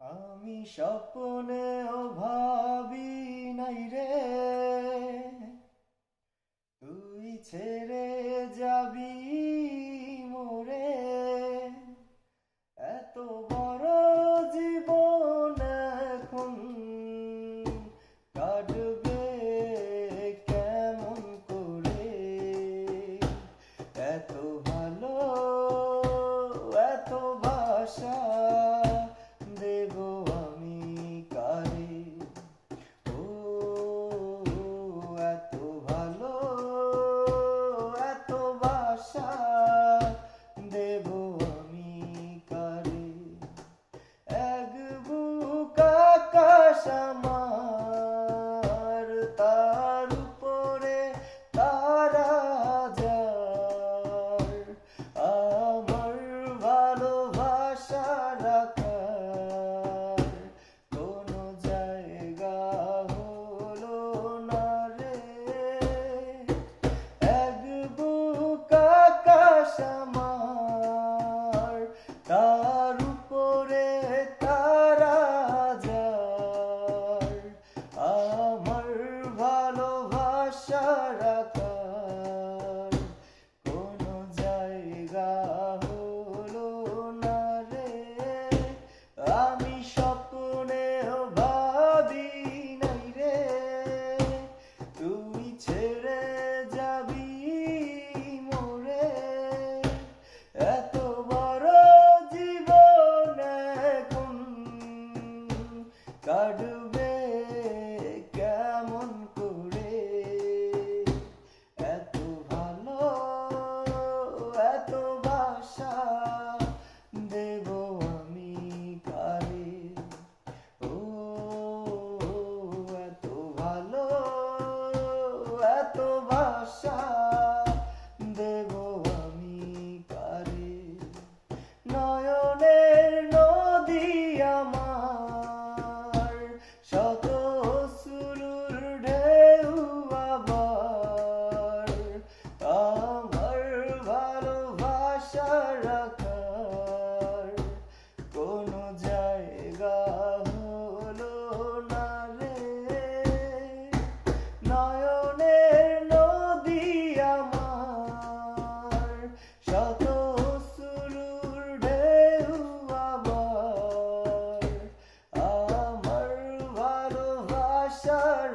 আমি স্বপ্নেও ভাবি নাই রে। তুই ছেড়ে mom.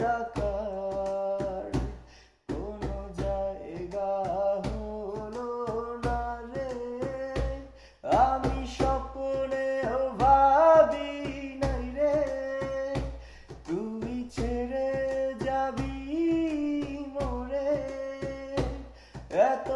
ডাকার কোনো জায়গা হলো না রে। আমি স্বপ্নেও ভাবি নাই রে। তুমি ছেড়ে যাবি মরে। এত